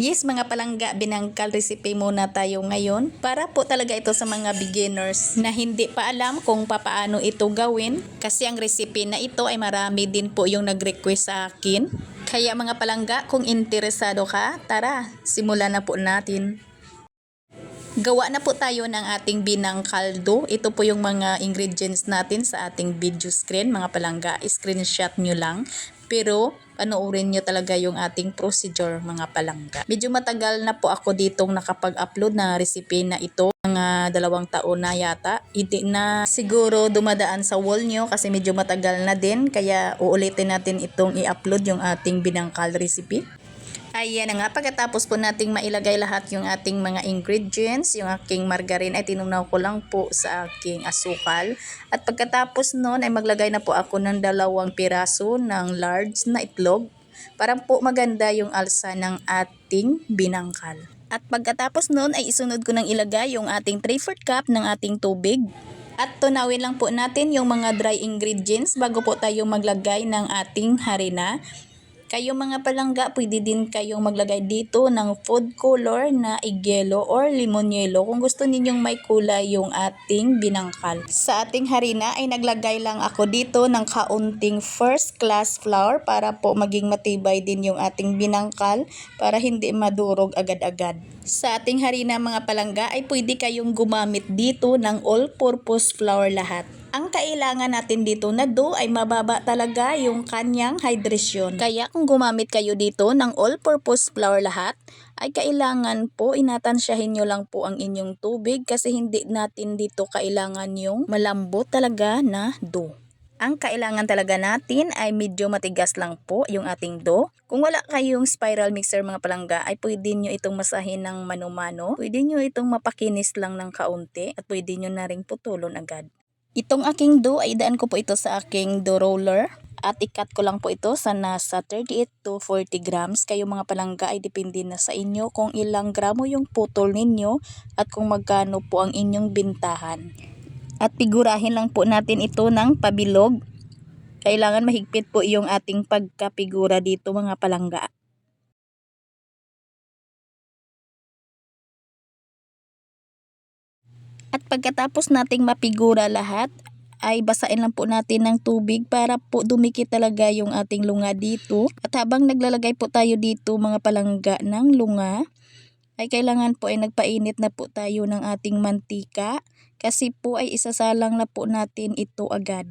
Yes, mga palangga, binangkal recipe muna tayo ngayon para po talaga ito sa mga beginners na hindi pa alam kung papaano ito gawin kasi ang recipe na ito ay marami din po yung nag-request sa akin. Kaya mga palangga, kung interesado ka, tara, simulan na po natin. Gawa na po tayo ng ating binang kaldo. Ito po yung mga ingredients natin sa ating video screen. Mga palangga, screenshot nyo lang. Pero panoorin nyo talaga yung ating procedure mga palangga. Medyo matagal na po ako ditong nakapag-upload na recipe na ito. Mga dalawang taon na yata. Hindi na siguro dumadaan sa wall nyo kasi medyo matagal na din. Kaya uulitin natin itong i-upload yung ating binangkal recipe. Ayan na nga, pagkatapos po nating mailagay lahat yung ating mga ingredients, yung aking margarine ay tinunaw ko lang po sa aking asukal. At pagkatapos nun ay maglagay na po ako ng dalawang piraso ng large na itlog para po maganda yung alsa ng ating binangkal. At pagkatapos nun ay isunod ko ng ilagay yung ating 3-4 cup ng ating tubig. At tunawin lang po natin yung mga dry ingredients bago po tayo maglagay ng ating harina. Kayo mga palangga, pwede din kayong maglagay dito ng food color na igyelo or limon yelo kung gusto ninyong may kulay yung ating binangkal. Sa ating harina ay naglagay lang ako dito ng kaunting first class flour para po maging matibay din yung ating binangkal para hindi madurog agad-agad. Sa ating harina mga palangga ay pwede kayong gumamit dito ng all-purpose flour lahat. Ang kailangan natin dito na dough ay mababa talaga yung kanyang hydration. Kaya kung gumamit kayo dito ng all-purpose flour lahat, ay kailangan po inatansyahin nyo lang po ang inyong tubig kasi hindi natin dito kailangan yung malambot talaga na dough. Ang kailangan talaga natin ay medyo matigas lang po yung ating dough. Kung wala kayong spiral mixer mga palangga ay pwede nyo itong masahin ng mano-mano. Pwede nyo itong mapakinis lang ng kaunti at pwede nyo na ring putulon agad. Itong aking dough ay daan ko po ito sa aking dough roller at ikat ko lang po ito sa nasa 38 to 40 grams. Kayo mga palangga ay depende na sa inyo kung ilang gramo yung putol ninyo at kung magkano po ang inyong bintahan. At pigurahin lang po natin ito ng pabilog. Kailangan mahigpit po yung ating pagkapigura dito mga palangga. At pagkatapos nating mapigura lahat, ay basain lang po natin ng tubig para po dumikit talaga yung ating lunga dito. At habang naglalagay po tayo dito mga palangga ng lunga, ay kailangan po ay nagpainit na po tayo ng ating mantika kasi po ay isasalang na po natin ito agad.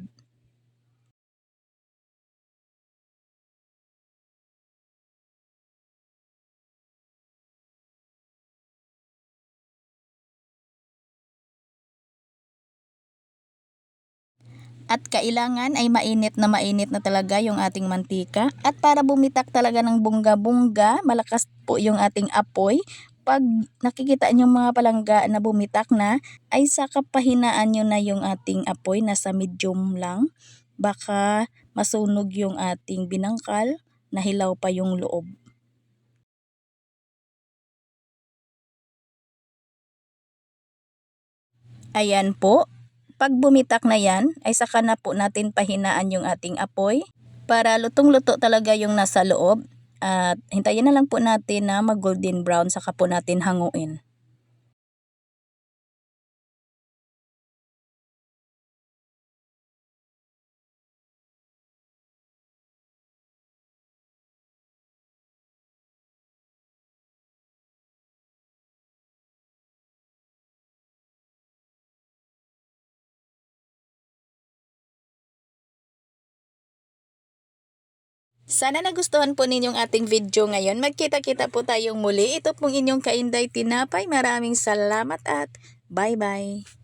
At kailangan ay mainit na mainit na talaga yung ating mantika. At para bumitak talaga ng bungga-bungga, malakas po yung ating apoy. Pag nakikita nyo mga palangga na bumitak na, ay saka pahinaan nyo na yung ating apoy, nasa medium lang. Baka masunog yung ating binangkal, nahilaw pa yung loob. Ayan po, pag bumitak na yan, ay saka na po natin pahinaan yung ating apoy para lutong-luto talaga yung nasa loob. At hintayin na lang po natin na mag golden brown saka po natin hanguin. Sana nagustuhan po ninyong ating video ngayon. Magkita-kita po tayong muli. Ito pong inyong kainday tinapay. Maraming salamat at bye-bye.